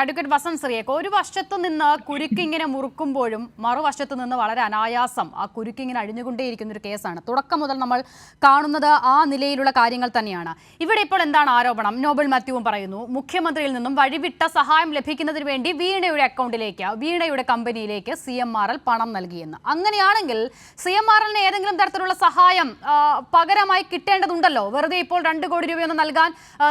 Advocate Vasant ശ്രീയൊക്കെ ഒരു വശത്തു നിന്ന് കുരുക്കിങ്ങനെ മുറുക്കുമ്പോഴും മറുവശത്തു നിന്ന് വളരെ അനായാസം ആ കുരുക്കിങ്ങനെ അഴിഞ്ഞുകൊണ്ടേയിരിക്കുന്ന ഒരു കേസാണ്. തുടക്കം മുതൽ നമ്മൾ കാണുന്നത് ആ നിലയിലുള്ള കാര്യങ്ങൾ തന്നെയാണ്. ഇവിടെ ഇപ്പോൾ എന്താണ് ആരോപണം? നോബൽ മാത്യുവും പറയുന്നു മുഖ്യമന്ത്രിയിൽ നിന്നും വഴിവിട്ട സഹായം ലഭിക്കുന്നതിന് വേണ്ടി വീണയുടെ അക്കൗണ്ടിലേക്ക് വീണയുടെ കമ്പനിയിലേക്ക് സി എം ആർ എൽ പണം നൽകിയെന്ന്. അങ്ങനെയാണെങ്കിൽ സി എം ആർ എല്ലിന് ഏതെങ്കിലും തരത്തിലുള്ള സഹായം പകരമായി കിട്ടേണ്ടതുണ്ടല്ലോ? വെറുതെ ഇപ്പോൾ രണ്ട് കോടി രൂപയൊന്നും നൽകാൻ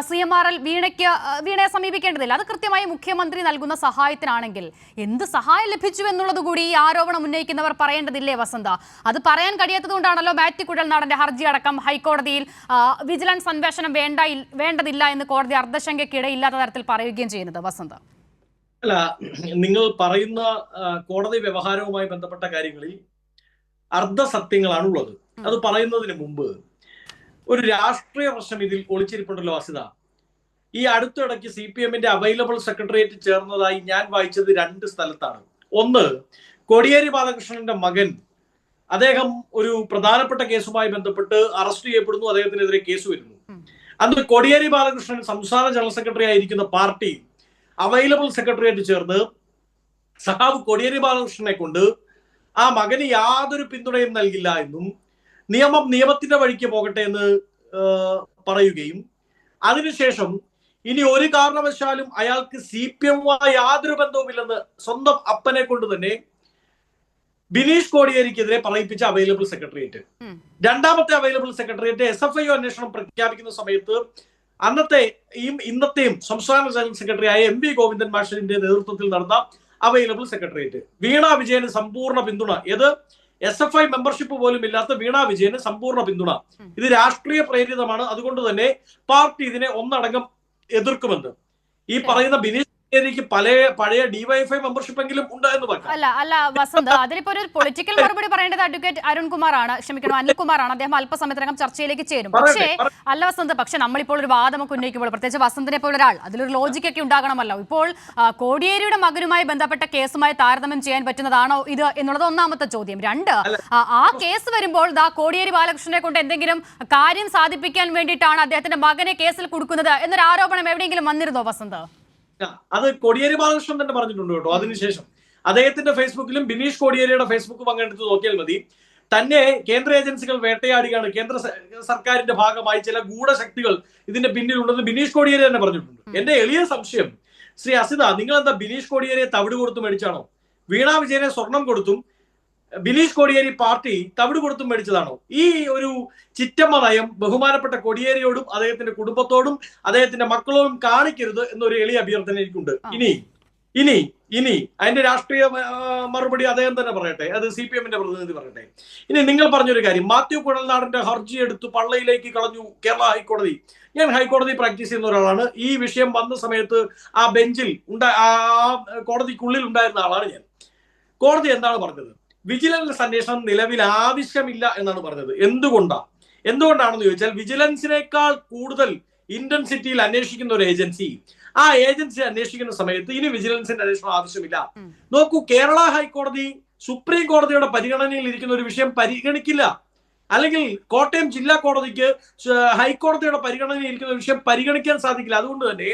സി എം ആർ എൽ വീണയ്ക്ക് വീണയെ സമീപിക്കേണ്ടതില്ല. അത് കൃത്യമായി മുഖ്യമന്ത്രി നൽകുന്ന സഹായത്തിനാണെങ്കിൽ എന്ത് സഹായം ലഭിച്ചു എന്നുള്ളത് കൂടി ഈ ആരോപണം ഉന്നയിക്കുന്നവർ പറയേണ്ടതില്ലേ വസന്ത? അത് പറയാൻ കഴിയാത്തതുകൊണ്ടാണല്ലോ മാത്യു കുഴൽനാടന്റെ ഹർജി അടക്കം ഹൈക്കോടതിയിൽ വിജിലൻസ് അന്വേഷണം വേണ്ട വേണ്ടതില്ല എന്ന് കോടതി അർദ്ധശങ്കയ്ക്കിടയില്ലാത്ത തരത്തിൽ പറയുകയും ചെയ്യുന്നത് വസന്ത. അല്ല നിങ്ങൾ പറയുന്ന കോടതി വ്യവഹാരവുമായി ബന്ധപ്പെട്ട കാര്യങ്ങളിൽ അർദ്ധസത്യങ്ങളാണ് ഉള്ളത്. അത് പറയുന്നതിന് മുമ്പ് ഒരു രാഷ്ട്രീയ പ്രശ്നം ഇതിൽ ഒളിച്ചിരിപ്പുണ്ടല്ലോ അസിത ഈ അടുത്തിടയ്ക്ക് സി പി എമ്മിന്റെ അവൈലബിൾ സെക്രട്ടേറിയറ്റ് ചേർന്നതായി ഞാൻ വായിച്ചത് രണ്ട് സ്ഥലത്താണ്. ഒന്ന് കോടിയേരി ബാലകൃഷ്ണന്റെ മകൻ. അദ്ദേഹം ഒരു പ്രധാനപ്പെട്ട കേസുമായി ബന്ധപ്പെട്ട് അറസ്റ്റ് ചെയ്യപ്പെടുന്നു അദ്ദേഹത്തിനെതിരെ കേസ് വരുന്നു. അന്ന് കോടിയേരി ബാലകൃഷ്ണൻ സംസ്ഥാന ജനറൽ സെക്രട്ടറി ആയിരിക്കുന്ന പാർട്ടി അവൈലബിൾ സെക്രട്ടേറിയറ്റ് ചേർന്ന് സഹാബ് കോടിയേരി ബാലകൃഷ്ണനെ കൊണ്ട് ആ മകന് യാതൊരു പിന്തുണയും നൽകില്ല എന്നും നിയമം നിയമത്തിന്റെ വഴിക്ക് പോകട്ടെ എന്ന് പറയുകയും അതിനുശേഷം ഇനി ഒരു കാരണവശാലും അയാൾക്ക് സി പി എമ്മുമായി യാതൊരു ബന്ധവുമില്ലെന്ന് സ്വന്തം അപ്പനെ കൊണ്ട് തന്നെ ബിനീഷ് കോടിയേരിക്കെതിരെ പറയിപ്പിച്ച അവൈലബിൾ സെക്രട്ടേറിയറ്റ്. രണ്ടാമത്തെ available secretariat S F I അന്വേഷണം പ്രഖ്യാപിക്കുന്ന സമയത്ത് അന്നത്തെ ഈ ഇന്നത്തെയും സംസ്ഥാന ജനറൽ സെക്രട്ടറിയായ എം വി ഗോവിന്ദൻ മാഷിന്റെ നേതൃത്വത്തിൽ നടന്ന അവൈലബിൾ സെക്രട്ടേറിയറ്റ് വീണ വിജയന് സമ്പൂർണ പിന്തുണ. ഏത്? എസ് എഫ് ഐ മെമ്പർഷിപ്പ് പോലും ഇല്ലാത്ത വീണ വിജയന് സമ്പൂർണ പിന്തുണ. ഇത് രാഷ്ട്രീയ പ്രേരിതമാണ്. അതുകൊണ്ട് തന്നെ പാർട്ടി ഇതിനെ ഒന്നടങ്കം എതിർക്കുമെന്ന്. ഈ പറയുന്ന ബിനീഷ് കോടിയേരിക്ക് പല പഴയ ഡിവൈഎഫ്ഐ മെമ്പർഷിപ്പ് എങ്കിലും ഉണ്ട് എന്ന് പറഞ്ഞു. അല്ല അല്ല വസന്ത് അതിലിപ്പോ ഒരു പൊളിറ്റിക്കൽ മറുപടി പറയേണ്ടത് അഡ്വക്കേറ്റ് അരുൺകുമാറാണ് ക്ഷമിക്കണം അനിൽകുമാറാണ് അദ്ദേഹം അല്പസമയത്തിനകം ചർച്ചയിലേക്ക് ചേരും. പക്ഷേ അല്ല വസന്ത് പക്ഷെ നമ്മളിപ്പോൾ ഒരു വാദമൊക്കെ ഉന്നയിക്കുമ്പോൾ പ്രത്യേകിച്ച് വസന്തിനെ പോലെ ഒരാൾ അതിലൊരു ലോജിക് ഒക്കെ ഉണ്ടാകണമല്ലോ. ഇപ്പോൾ കോടിയേരിയുടെ മകനുമായി ബന്ധപ്പെട്ട കേസുമായി താരതമ്യം ചെയ്യാൻ പറ്റുന്നതാണോ ഇത് എന്നുള്ളത് ഒന്നാമത്തെ ചോദ്യം. രണ്ട് ആ, കേസ് വരുമ്പോൾ ദാ കോടിയേരി ബാലകൃഷ്ണനെ കൊണ്ട് എന്തെങ്കിലും കാര്യം സാധിപ്പിക്കാൻ വേണ്ടിയിട്ടാണ് അദ്ദേഹത്തിന്റെ മകനെ കേസിൽ കൊടുക്കുന്നത് എന്നൊരു ആരോപണം എവിടെയെങ്കിലും വന്നിരുന്നോ വസന്ത്? അത് കോടിയേരി ബാലകൃഷ്ണൻ തന്നെ പറഞ്ഞിട്ടുണ്ട് കേട്ടോ അതിനുശേഷം. അദ്ദേഹത്തിന്റെ ഫേസ്ബുക്കിലും ബിനീഷ് കോടിയേരിയുടെ ഫേസ്ബുക്ക് പങ്കെടുത്ത് നോക്കിയാൽ മതി. തന്നെ കേന്ദ്ര ഏജൻസികൾ വേട്ടയാടുകയാണ്. കേന്ദ്ര സർക്കാരിന്റെ ഭാഗമായി ചില ഗൂഢശക്തികൾ ഇതിന്റെ പിന്നിലുണ്ടെന്ന് ബിനീഷ് കോടിയേരി തന്നെ പറഞ്ഞിട്ടുണ്ട്. എന്റെ എളിയ സംശയം ശ്രീ അസിത നിങ്ങൾ എന്താ ബിനീഷ് കോടിയേരിയെ തവിട് കൊടുത്തു മേടിച്ചാണോ? വീണാ വിജയനെ സ്വർണം കൊടുത്തും ബിനീഷ് കോടിയേരി പാർട്ടി തവിട് കൊടുത്തും മേടിച്ചതാണോ? ഈ ഒരു ചിറ്റമ്മ നയം ബഹുമാനപ്പെട്ട കോടിയേരിയോടും അദ്ദേഹത്തിന്റെ കുടുംബത്തോടും അദ്ദേഹത്തിന്റെ മക്കളോടും കാണിക്കരുത് എന്നൊരു എളിയ അഭ്യർത്ഥന എനിക്കുണ്ട്. ഇനി ഇനി ഇനി അതിന്റെ രാഷ്ട്രീയ മറുപടി അദ്ദേഹം തന്നെ പറയട്ടെ. അത് സി പി എമ്മിന്റെ പ്രതിനിധി പറയട്ടെ. ഇനി നിങ്ങൾ പറഞ്ഞൊരു കാര്യം. മാത്യു കുഴൽനാടന്റെ ഹർജി എടുത്ത് പള്ളയിലേക്ക് കളഞ്ഞു കേരള ഹൈക്കോടതി. ഞാൻ ഹൈക്കോടതി പ്രാക്ടീസ് ചെയ്യുന്ന ഒരാളാണ്. ഈ വിഷയം വന്ന സമയത്ത് ആ ബെഞ്ചിൽ ഉണ്ടാ ആ കോടതിക്കുള്ളിൽ ഉണ്ടായിരുന്ന ആളാണ് ഞാൻ. കോടതി എന്താണ് പറഞ്ഞത്? വിജിലൻസ് അന്വേഷണം നിലവിൽ ആവശ്യമില്ല എന്നാണ് പറഞ്ഞത്. എന്തുകൊണ്ടാണ് എന്തുകൊണ്ടാണെന്ന് ചോദിച്ചാൽ വിജിലൻസിനേക്കാൾ കൂടുതൽ ഇന്റൻസിറ്റിയിൽ അന്വേഷിക്കുന്ന ഒരു ഏജൻസി ആ ഏജൻസി അന്വേഷിക്കുന്ന സമയത്ത് ഇനി വിജിലൻസിന്റെ അന്വേഷണം ആവശ്യമില്ല. നോക്കൂ കേരള ഹൈക്കോടതി സുപ്രീം കോടതിയുടെ പരിഗണനയിൽ ഇരിക്കുന്ന ഒരു വിഷയം പരിഗണിക്കില്ല. അല്ലെങ്കിൽ കോട്ടയം ജില്ലാ കോടതിക്ക് ഹൈക്കോടതിയുടെ പരിഗണനയിൽ ഇരിക്കുന്ന ഒരു വിഷയം പരിഗണിക്കാൻ സാധിക്കില്ല. അതുകൊണ്ട് തന്നെ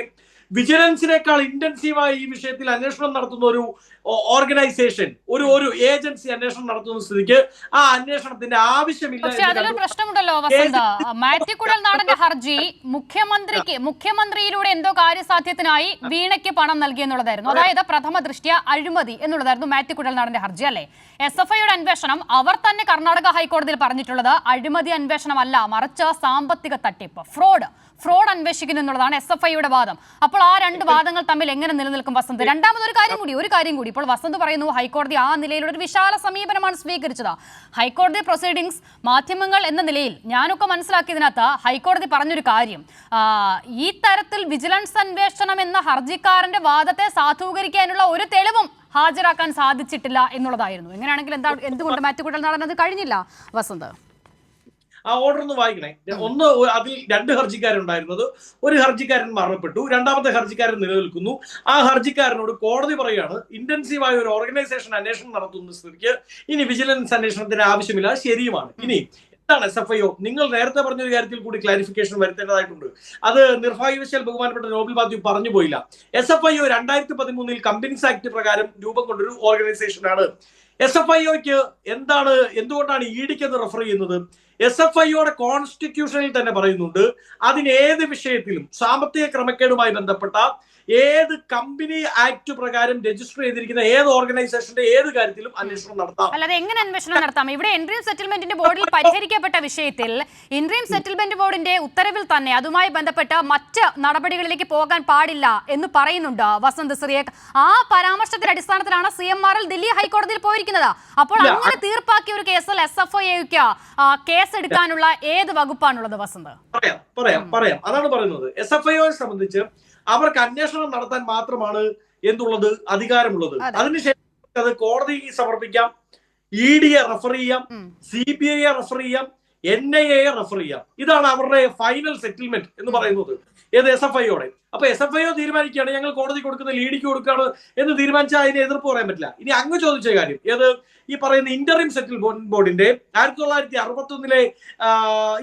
വിജിലൻസിനേക്കാൾ ഇന്റൻസീവായി ഈ വിഷയത്തിൽ അന്വേഷണം നടത്തുന്ന ഒരു ഓർഗനൈസേഷൻ ഒരു ഒരു ഏജൻസി അന്വേഷണം നടത്തുന്ന സ്ഥിതിക്ക് ആ അന്വേഷണത്തിന്റെ ആവശ്യമില്ല പക്ഷെ എന്ന് അതിലൊരു പ്രശ്നമുണ്ടല്ലോ വസന്ത. മാത്യു കുഴൽനാടന്റെ ഹർജി മുഖ്യമന്ത്രിക്ക് മുഖ്യമന്ത്രിയിലൂടെ എന്തോ കാര്യസാധ്യത്തിനായി വീണയ്ക്ക് പണം നൽകി എന്നുള്ളതായിരുന്നു. അതായത് പ്രഥമ ദൃഷ്ടിയ അഴിമതി എന്നുള്ളതായിരുന്നു മാത്യു കുഴൽനാടന്റെ ഹർജി അല്ലെ? എസ് എഫ് ഐയുടെ അന്വേഷണം അവർ തന്നെ കർണാടക ഹൈക്കോടതിയിൽ പറഞ്ഞിട്ടുള്ളത് അഴിമതി അന്വേഷണമല്ല മറിച്ച് സാമ്പത്തിക തട്ടിപ്പ് ഫ്രോഡ് ഫ്രോഡ് അന്വേഷിക്കുന്നു എന്നുള്ളതാണ് എസ് എഫ് ഐയുടെ വാദം. അപ്പോൾ ആ രണ്ട് വാദങ്ങൾ തമ്മിൽ എങ്ങനെ നിലനിൽക്കും വസന്ത്? രണ്ടാമത് ഒരു കാര്യം കൂടി ഒരു കാര്യം കൂടി. ഇപ്പോൾ വസന്ത് പറയുന്നു ഹൈക്കോടതി ആ നിലയിലുള്ള ഒരു വിശാല സമീപനമാണ് സ്വീകരിച്ചത്. ഹൈക്കോടതി പ്രൊസീഡിങ്സ് മാധ്യമങ്ങൾ എന്ന നിലയിൽ ഞാനൊക്കെ മനസ്സിലാക്കിയതിനകത്ത് ഹൈക്കോടതി പറഞ്ഞൊരു കാര്യം. ഈ തരത്തിൽ വിജിലൻസ് അന്വേഷണം എന്ന ഹർജിക്കാരന്റെ വാദത്തെ സാധൂകരിക്കാനുള്ള ഒരു തെളിവും ഹാജരാക്കാൻ സാധിച്ചിട്ടില്ല എന്നുള്ളതായിരുന്നു. എങ്ങനെയാണെങ്കിൽ എന്താ എന്തുകൊണ്ട് മാറ്റുകൂട്ടൽ നടന്നത് കഴിഞ്ഞില്ല വസന്ത്? ആ ഓർഡർ ഒന്ന് വായിക്കണേ. ഒന്ന് അതിൽ രണ്ട് ഹർജിക്കാരുണ്ടായിരുന്നത്. ഒരു ഹർജിക്കാരൻ മരണപ്പെട്ടു. രണ്ടാമത്തെ ഹർജിക്കാരൻ നിലനിൽക്കുന്നു. ആ ഹർജിക്കാരനോട് കോടതി പറയുകയാണ് ഇന്റൻസീവായ ഒരു ഓർഗനൈസേഷൻ അന്വേഷണം നടത്തുന്ന സ്ഥിതിക്ക് ഇനി വിജിലൻസ് അന്വേഷണത്തിന് ആവശ്യമില്ല. ശരിയുമാണ്. ഇനി എന്താണ് എസ് എഫ് ഐ ഒ നിങ്ങൾ നേരത്തെ പറഞ്ഞ ഒരു കാര്യത്തിൽ കൂടി ക്ലാരിഫിക്കേഷൻ വരുത്തേണ്ടതായിട്ടുണ്ട്. അത് നിർഭാഗ്യവശാൽ ബഹുമാനപ്പെട്ട നോബൽ മാത്യു പറഞ്ഞു പോയില്ല. എസ് എഫ് ഐ ഒ രണ്ടായിരത്തി പതിമൂന്നിൽ കമ്പനീസ് ആക്ട് പ്രകാരം രൂപം കൊണ്ടൊരു ഓർഗനൈസേഷനാണ് എസ് എഫ് ഐ ഒക്ക് എന്താണ് എന്തുകൊണ്ടാണ് ഇ ഡിക്ക് അത് റെഫർ ചെയ്യുന്നത്? എസ് എഫ് ഐയുടെ കോൺസ്റ്റിറ്റ്യൂഷനിൽ തന്നെ പറയുന്നുണ്ട് അതിന് ഏത് വിഷയത്തിലും സാമ്പത്തിക ക്രമക്കേടുമായി ബന്ധപ്പെട്ട ഏത് കമ്പനി ആക്ട് പ്രകാരം രജിസ്റ്റർ ചെയ്തിരിക്കുന്ന ഏത് ഓർഗനൈസേഷന്റെ ഏത് കാര്യത്തിലും അന്വേഷണം നടത്താം. അല്ലാതെ എങ്ങനെ അന്വേഷണം നടത്താം? ഇവിടെ എൻട്രീം സെറ്റിൽമെന്റിന്റെ ബോർഡിൽ പരിഹരിക്കപ്പെട്ട വിഷയത്തിൽ ഇൻട്രീം സെറ്റിൽമെന്റ് ബോർഡിന്റെ ഉത്തരവിൽ തന്നെ അതുമായി ബന്ധപ്പെട്ട മറ്റ് നടപടികളിലേക്ക് പോകാൻ പാടില്ല എന്ന് പറയുന്നുണ്ട് വസന്ത് സിറിയക്. ആ പരാമർശത്തിന്റെ അടിസ്ഥാനത്തിലാണ് C M R L Delhi ഹൈക്കോടതിയിൽ പോയിരിക്കുന്നത്. അപ്പോൾ അങ്ങനെ തീർപ്പാക്കിയ ഒരു കേസിൽ എസ് എഫ് ഐക്ക് കേസ് എടുക്കാനുള്ള ഏത് വകുപ്പാണുള്ളത് വസന്ത്? പറയാം പറയാം പറയാം. അതാണ് പറയുന്നത്. എസ് എഫ് ഐയെ സംബന്ധിച്ച് അവർക്ക് അന്വേഷണം നടത്താൻ മാത്രമാണ് എന്തുള്ളത് അധികാരമുള്ളത്. അതിനുശേഷം അത് കോടതിക്ക് സമർപ്പിക്കാം ഇ ഡിയെ റെഫർ ചെയ്യാം. സി ബി ഐയെ റെഫർ ചെയ്യാം എൻ ഐ എയെ റെഫർ ചെയ്യാം. ഇതാണ് അവരുടെ ഫൈനൽ സെറ്റിൽമെന്റ് എന്ന് പറയുന്നത്. ഏത് എസ് എഫ് ഐയോടെ അപ്പൊ എസ് എഫ് ഐ ഒ തീരുമാനിക്കുകയാണ്. ഞങ്ങൾ കോടതി കൊടുക്കുന്ന ലീഡിക്ക് കൊടുക്കുകയാണ് എന്ന് തീരുമാനിച്ചാൽ അതിന് എതിർപ്പ് പറയാൻ പറ്റില്ല. ഇനി അങ്ങ് ചോദിച്ച കാര്യം ഏത്? ഈ പറയുന്ന ഇന്ററിം സെറ്റിൽമെന്റ് ബോർഡിന്റെ ആയിരത്തി തൊള്ളായിരത്തി അറുപത്തി ഒന്നിലെ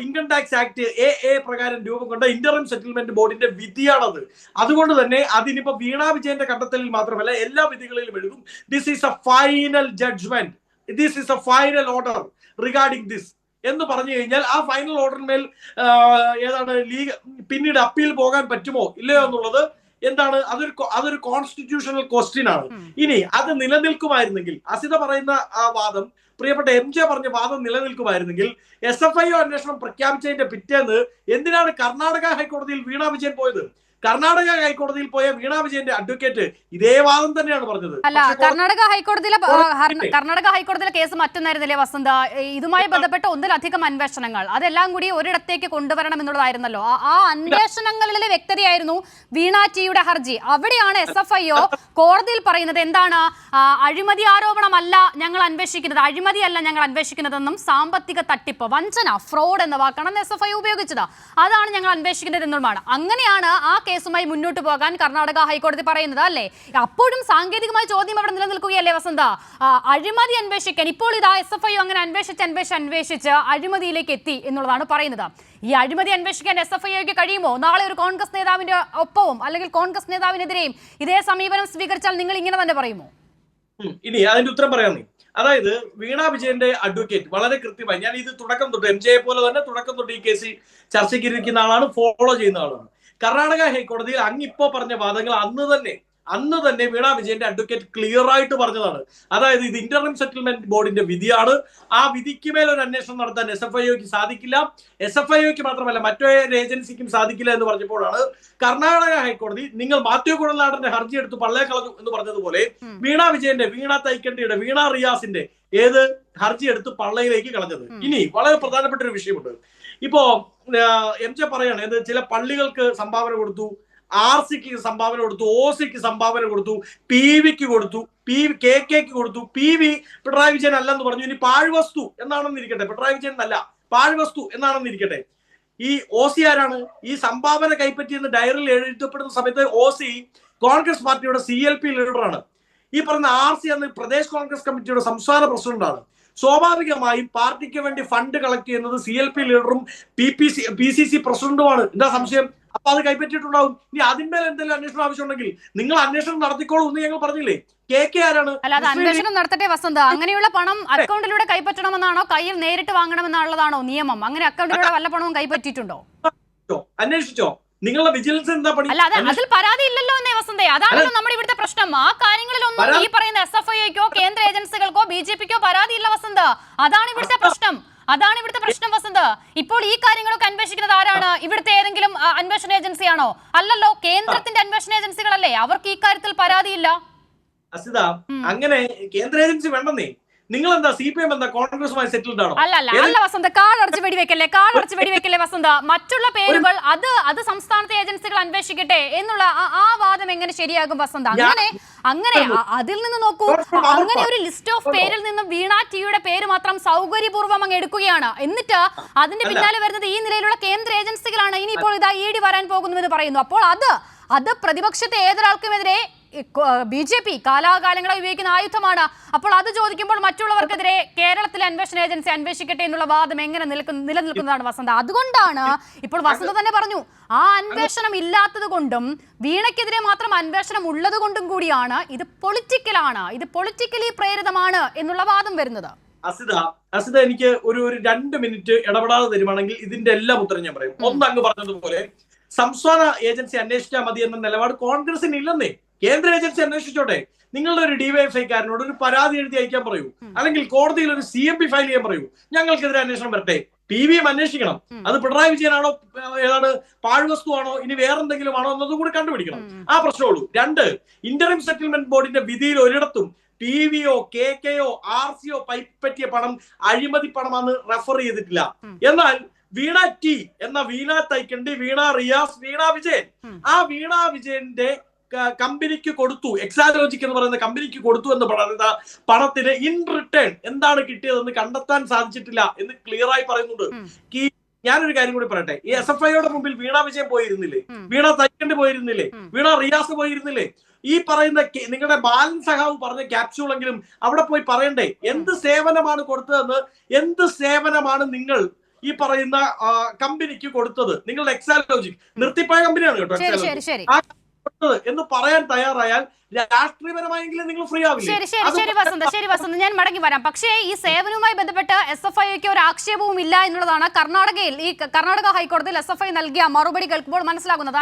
income tax act A A പ്രകാരം രൂപം കൊണ്ട ഇന്ററിം സെറ്റിൽമെന്റ് ബോർഡിന്റെ വിധിയാണത്. അതുകൊണ്ട് തന്നെ അതിനിപ്പോ വീണാ വിജയന്റെ കണ്ടെത്തലിൽ മാത്രമല്ല എല്ലാ വിധികളിലും എഴുതും. This is a final judgment this is a final order regarding this എന്ന് പറഞ്ഞു കഴിഞ്ഞാൽ ആ ഫൈനൽ ഓർഡറിന്മേൽ ഏതാണ് ലീഗ് പിന്നീട് അപ്പീൽ പോകാൻ പറ്റുമോ ഇല്ലയോ എന്നുള്ളത് എന്താണ് അതൊരു അതൊരു കോൺസ്റ്റിറ്റ്യൂഷണൽ ക്വസ്റ്റ്യൻ ആണ്. ഇനി അത് നിലനിൽക്കുമായിരുന്നെങ്കിൽ അസിത പറയുന്ന ആ വാദം പ്രിയപ്പെട്ട എം ജെ പറഞ്ഞ വാദം നിലനിൽക്കുമായിരുന്നെങ്കിൽ എസ് എഫ് ഐ ഒ അന്വേഷണം പ്രഖ്യാപിച്ചതിന്റെ പിറ്റേന്ന് എന്തിനാണ് കർണാടക ഹൈക്കോടതിയിൽ വീണ വിജയൻ പോയത്? കർണാടക ഹൈക്കോടതിയിൽ പോയ വീണ വിജയന്റെ അഡ്വക്കേറ്റ് ഇതേ വാദം തന്നെയാണ് പറഞ്ഞത്. അല്ല കർണാടക ഹൈക്കോടതിയിലെ കർണാടക ഹൈക്കോടതിയിലെ കേസ് മറ്റൊന്നായിരുന്നില്ലേ വസന്ത? ഇതുമായി ബന്ധപ്പെട്ട ഒന്നിലധികം അന്വേഷണങ്ങൾ. അതെല്ലാം കൂടി ഒരിടത്തേക്ക് കൊണ്ടുവരണം എന്നുള്ളതായിരുന്നല്ലോ. ആ- അന്വേഷണങ്ങളിലെ വ്യക്തതയായിരുന്നു വീണ ടിയുടെ ഹർജി. അവിടെയാണ് എസ് എഫ് ഐ ഒ കോടതിയിൽ പറയുന്നത് എന്താണ്? അഴിമതി ആരോപണമല്ല ഞങ്ങൾ അന്വേഷിക്കുന്നത്. അഴിമതിയല്ല ഞങ്ങൾ അന്വേഷിക്കുന്നതെന്നും സാമ്പത്തിക തട്ടിപ്പ് വഞ്ചന ഫ്രോഡ് എന്ന വാക്കാണ് എസ് എഫ് ഐ ഉപയോഗിച്ചത്. അതാണ് ഞങ്ങൾ അന്വേഷിക്കുന്നത് എന്നുമാണ് അങ്ങനെയാണ് ആ കേസുമായി മുന്നോട്ട് പോകാൻ കർണാടക ഹൈക്കോടതി പറയുന്നത് അല്ലേ? അപ്പോഴും സാങ്കേതികമായ ചോദ്യം അവിടെ നിലനിൽക്കുകയല്ലേ വസന്ത? അഴിമതി അന്വേഷിക്കാൻ ഇപ്പോൾ ഇതാ എസ് എഫ് ഐ അങ്ങനെ അന്വേഷിച്ച് അന്വേഷിച്ച് അന്വേഷിച്ച് അഴിമതിയിലേക്ക് എത്തി എന്നുള്ളതാണ് പറയുന്നത്. ഈ അഴിമതി അന്വേഷിക്കാൻ എസ് എഫ് ഐക്ക് കഴിയുമോ? നാളെ ഒരു കോൺഗ്രസ് നേതാവിന്റെ ഒപ്പവും അല്ലെങ്കിൽ കോൺഗ്രസ് നേതാവിനെതിരെയും ഇതേ സമീപനം സ്വീകരിച്ചാൽ നിങ്ങൾ ഇങ്ങനെ തന്നെ പറയുമോ? ഇനി അതിന്റെ ഉത്തരം പറയാം നീ. അതായത് വീണ വിജയന്റെ അഡ്വക്കേറ്റ് വളരെ കൃത്യമായി ഞാൻ ഇത് തുടക്കം തൊട്ട് എം ജെയെ പോലെ തന്നെ തുടക്കം തൊട്ട് ഈ കേസിൽ ചർച്ചയ്ക്ക് ഇരിക്കുന്ന ആളാണ് ഫോളോ ചെയ്യുന്ന ആളാണ്. കർണാടക ഹൈക്കോടതിയിൽ അങ്ങിപ്പോ പറഞ്ഞ വാദങ്ങൾ അന്ന് തന്നെ അന്ന് തന്നെ വീണ വിജയന്റെ അഡ്വക്കേറ്റ് ക്ലിയർ ആയിട്ട് പറഞ്ഞതാണ്. അതായത് ഇത് ഇന്റർനം സെറ്റിൽമെന്റ് ബോർഡിന്റെ വിധിയാണ്. ആ വിധിക്ക് മേൽ ഒരു അന്വേഷണം നടത്താൻ എസ് എഫ് ഐക്ക് സാധിക്കില്ല. എസ് എഫ് ഐക്ക് മാത്രമല്ല മറ്റൊരു ഏജൻസിക്കും സാധിക്കില്ല എന്ന് പറഞ്ഞപ്പോഴാണ് കർണാടക ഹൈക്കോടതി നിങ്ങൾ മാത്യു കുഴൽനാടന്റെ ഹർജി എടുത്ത് പള്ളേ കളഞ്ഞു എന്ന് പറഞ്ഞതുപോലെ. വീണ വിജയന്റെ വീണ തൈക്കണ്ടിയുടെ വീണ റിയാസിന്റെ ഏത് ഹർജി എടുത്ത് പള്ളയിലേക്ക് കളഞ്ഞത്. ഇനി വളരെ പ്രധാനപ്പെട്ട ഒരു വിഷയമുണ്ട്. ഇപ്പോ എം ജെ പറയാണ് എന്ത് ചില പള്ളികൾക്ക് സംഭാവന കൊടുത്തു ആർ സിക്ക് സംഭാവന കൊടുത്തു ഒ സിക്ക് സംഭാവന കൊടുത്തു പി വിക്ക് കൊടുത്തു പി കെ കെക്ക് കൊടുത്തു പി വി പിണറായി വിജയൻ അല്ലെന്ന് പറഞ്ഞു. ഇനി പാഴ്വസ്തു എന്നാണെന്ന് ഇരിക്കട്ടെ പിണറായി വിജയൻ അല്ല പാഴ്വസ്തു എന്നാണെന്ന് ഇരിക്കട്ടെ ഈ ഒ സി ആരാണ്? ഈ സംഭാവന കൈപ്പറ്റിയെന്ന് ഡയറിയിൽ എഴുതപ്പെടുന്ന സമയത്ത് ഒ സി കോൺഗ്രസ് പാർട്ടിയുടെ സി എൽ പി ലീഡറാണ്. ഈ പറഞ്ഞ ആർ സി എന്ന പ്രദേശ് കോൺഗ്രസ് കമ്മിറ്റിയുടെ സംസ്ഥാന പ്രസിഡന്റാണ്. സ്വാഭാവികമായും പാർട്ടിക്ക് വേണ്ടി ഫണ്ട് കളക്ട് ചെയ്യുന്നത് C L P ലീഡറും P P C P C C പ്രസിഡന്റുമാണ്. എന്താ സംശയം? അപ്പൊ അത് കൈപ്പറ്റിയിട്ടുണ്ടാവും. ഇനി അതിന്മേൽ എന്തെങ്കിലും അന്വേഷണം ആവശ്യമുണ്ടെങ്കിൽ നിങ്ങൾ അന്വേഷണം നടത്തിക്കോളൂ എന്ന് ഞങ്ങൾ പറഞ്ഞില്ലേ? കെ കെ ആരാണ്? അല്ലാതെ അന്വേഷണം നടത്തട്ടെ വസന്ത. അങ്ങനെയുള്ള പണം അക്കൗണ്ടിലൂടെ കൈപ്പറ്റണമെന്നാണോ? കയ്യിൽ നേരിട്ട് വാങ്ങണമെന്നുള്ളതാണോ നിയമം? അങ്ങനെ അക്കൗണ്ടിലൂടെ വല്ല പണവും കൈപ്പറ്റിയിട്ടുണ്ടോ? അന്വേഷിച്ചോ? നിങ്ങളുടെ വിജിലൻസ് എന്താ പണി? അല്ല അത് അതിൽ പരാതി ഇല്ലല്ലോ എന്നേ വസന്തേ. അതാണല്ലോ നമ്മുടെ ഇവിടുത്തെ പ്രശ്നം. ആ കാര്യങ്ങളിലൊന്നും ഈ പറയുന്ന എസ് എഫ് ഐക്കോ കേന്ദ്ര ഏജൻസികൾക്കോ ബി ജെ പിക്കോ പരാതി ഇല്ല വസന്ത. അതാണ് ഇവിടുത്തെ പ്രശ്നം. അതാണ് ഇവിടുത്തെ പ്രശ്നം വസന്ത്. ഇപ്പോൾ ഈ കാര്യങ്ങളൊക്കെ അന്വേഷിക്കുന്നത് ആരാണ്? ഇവിടുത്തെ ഏതെങ്കിലും അന്വേഷണ ഏജൻസിയാണോ? അല്ലല്ലോ കേന്ദ്രത്തിന്റെ അന്വേഷണ ഏജൻസികളല്ലേ? അവർക്ക് ഈ കാര്യത്തിൽ പരാതിയില്ല. അങ്ങനെ കേന്ദ്ര ഏജൻസി വേണ്ടെന്നേ. നിങ്ങൾ എന്താ സി പി എം എന്താ കോൺഗ്രസുമായി സെറ്റിൽഡ് ആണോ? അല്ല അല്ല അല്ല വസന്ത കാടടച്ച് വെടിവെക്കല്ലേ കാടടച്ച് വെടിവെക്കല്ലേ വസന്ത? മറ്റുള്ള പേരുകൾ അത് അത് സംസ്ഥാനത്തെ ഏജൻസികൾ അന്വേഷിക്കട്ടെ എന്നുള്ള ആ- വാദം എങ്ങനെ ശരിയാകും വസന്ത? അങ്ങനെ അങ്ങനെ അതിൽ നിന്ന് നോക്കൂ അങ്ങനെ ഒരു ലിസ്റ്റ് ഓഫ് പേരിൽ നിന്നും വീണ ടിയുടെ പേര് മാത്രം സൗകര്യപൂർവം അങ്ങ് എടുക്കുകയാണ്. എന്നിട്ട് അതിന്റെ പിന്നാലെ വരുന്നത് ഈ നിലയിലുള്ള കേന്ദ്ര ഏജൻസികളാണ്. ഇനിയിപ്പോൾ ഇതാ ഇ ഡി വരാൻ പോകുന്നു എന്ന് പറയുന്നു. അപ്പോൾ അത് അത് പ്രതിപക്ഷത്തെ ഏതൊരാൾക്കുമെതിരെ ബി ജെ പി കാലാകാലങ്ങളായി ഉപയോഗിക്കുന്ന ആയുധമാണ്. അപ്പോൾ അത് ചോദിക്കുമ്പോൾ മറ്റുള്ളവർക്കെതിരെ കേരളത്തിലെ അന്വേഷണ ഏജൻസി അന്വേഷിക്കട്ടെ എന്നുള്ള വാദം എങ്ങനെ നിൽക്കുന്ന നിലനിൽക്കുന്നതാണ് വസന്ത. അതുകൊണ്ടാണ് ഇപ്പോൾ വസന്ത തന്നെ പറഞ്ഞു ആ അന്വേഷണം ഇല്ലാത്തത് കൊണ്ടും വീണയ്ക്കെതിരെ മാത്രം അന്വേഷണം ഉള്ളത് കൊണ്ടും കൂടിയാണ് ഇത് പൊളിറ്റിക്കലാണ് ഇത് പൊളിറ്റിക്കലി പ്രേരിതമാണ് എന്നുള്ള വാദം വരുന്നത്. അസിത അസിത എനിക്ക് ഒരു ഒരു രണ്ട് മിനിറ്റ് ഇടപെടാതെ തരുവാണെങ്കിൽ ഇതിന്റെ എല്ലാം ഉത്തരം ഞാൻ പറയും. ഒന്ന് അങ്ങ് പറഞ്ഞതുപോലെ സംസ്ഥാന ഏജൻസി അന്വേഷിച്ചാൽ മതി എന്ന നിലപാട് കോൺഗ്രസിന് ഇല്ലെന്നേ കേന്ദ്ര ഏജൻസി അന്വേഷിച്ചോട്ടെ. നിങ്ങളുടെ ഒരു ഡിവൈഎഫ്ഐക്കാരനോട് ഒരു പരാതി എഴുതി അയക്കാൻ പറയൂ. അല്ലെങ്കിൽ കോടതിയിൽ ഒരു സി എം പി ഫയൽ ചെയ്യാൻ പറയൂ. ഞങ്ങൾക്കെതിരെ അന്വേഷണം വരട്ടെ. പി വിയും അന്വേഷിക്കണം. അത് പിണറായി വിജയനാണോ ഏതാണ് പാഴ്വസ്തുവാണോ ഇനി വേറെന്തെങ്കിലും ആണോ എന്നതും കൂടി കണ്ടുപിടിക്കണം. ആ പ്രശ്നമുള്ളൂ. രണ്ട് ഇന്റർം സെറ്റിൽമെന്റ് ബോർഡിന്റെ വിധിയിൽ ഒരിടത്തും പി വിയോ കെ കെയോ ആർ സിയോ പൈപ്പ് പറ്റിയ പണം അഴിമതി പണമാണെന്ന് റെഫർ ചെയ്തിട്ടില്ല. എന്നാൽ വീണ ടി എന്ന വീണ തൈക്കണ്ടി വീണ റിയാസ് വീണ വിജയൻ. ആ വീണ വിജയന്റെ കമ്പനിക്ക് കൊടുത്തു. എക്സാലോജിക് എന്ന് പറയുന്ന കമ്പനിക്ക് കൊടുത്തു എന്ന് പറയുന്ന പണത്തിന് ഇൻ റിട്ടേൺ എന്താണ് കിട്ടിയതെന്ന് കണ്ടെത്താൻ സാധിച്ചിട്ടില്ല എന്ന് ക്ലിയർ ആയി പറയുന്നുണ്ട്. ഞാനൊരു കാര്യം കൂടി പറയട്ടെ. ഈ എസ് എഫ് ഐയുടെ മുമ്പിൽ വീണ വിജയൻ പോയിരുന്നില്ലേ. വീണ തൈക്കണ്ട് പോയിരുന്നില്ലേ. വീണ റിയാസ് പോയിരുന്നില്ലേ? ഈ പറയുന്ന നിങ്ങളുടെ ബാലൻ സഹാവ് പറഞ്ഞ ക്യാപ്സ്യൂളെങ്കിലും അവിടെ പോയി പറയണ്ടേ? എന്ത് സേവനമാണ് കൊടുത്തതെന്ന്? എന്ത് സേവനമാണ് നിങ്ങൾ ഈ പറയുന്ന കമ്പനിക്ക് കൊടുത്തത്? നിങ്ങളുടെ എക്സാലോജിക് നിർത്തിപ്പോയ കമ്പനിയാണ് കേട്ടോ ആ എന്ന് പറയാൻ തയ്യാറായാൽ രാഷ്ട്രീയപരമായെങ്കിലും നിങ്ങൾ ഫ്രീ ആവില്ല? ശരി ശരി ശരി വസന്ത ശരി വസന്ത ഞാൻ മടങ്ങി വരാം. പക്ഷേ ഈ സേവനവുമായി ബന്ധപ്പെട്ട് എസ് എഫ് ഐക്ക് ഒരു ആക്ഷേപവും ഇല്ല എന്നുള്ളതാണ് കർണാടകയിൽ ഈ കർണാടക ഹൈക്കോടതിയിൽ എസ് എഫ് ഐ നൽകിയ മറുപടി കേൾക്കുമ്പോൾ മനസ്സിലാകുന്നത്.